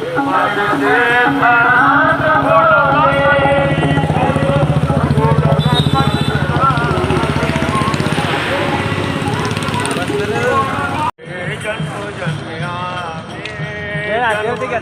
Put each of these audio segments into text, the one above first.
Yeah, I don't think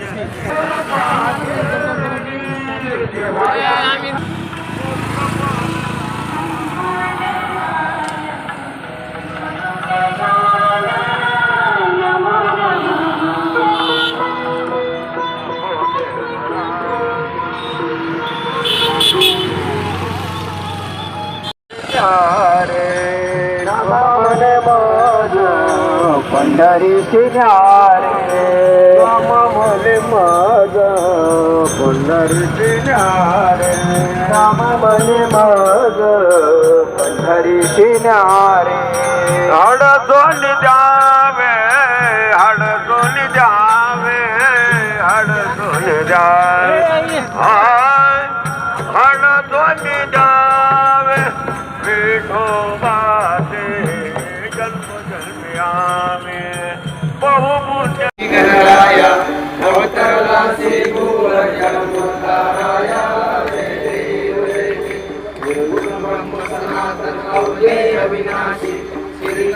Pandhari किनारे राम माझा पंढरी किनारे राम मले माझा पंढरी किनारे हड सोन जावे हड सोन जावे हड सोन जावे हड दोन जय देव गुरु ब्रह्म सनातन अव्यय अविनाशी श्री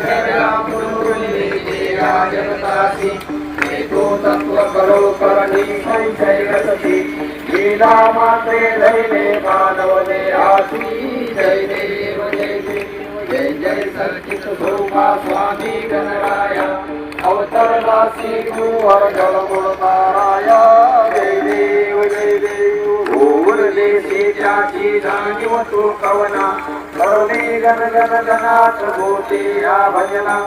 राजनतासी एको तत्व करो करणी संशय रसती लीला मात्रे धैले मानव जय देव जय जय जय सर्कित शोभा स्वामी गणराया अवतरला श्री कुंवर जलमुळताराया जय देव जय देव भूवर देशी त्याची जाणीव तू कवना करुणे गण गण गणात भूते या भजना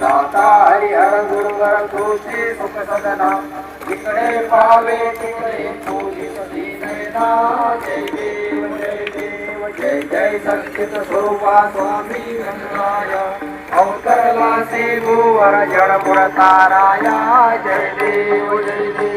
दाता हरिहर गुरुवर तुझी सुख सदना इकडे पावे तिकडे तुझी सती नयना जय जय सचित स्वरूपा स्वामी गणराया अवतरला से गोवर जड़ पुरताराया जय देव जय देव।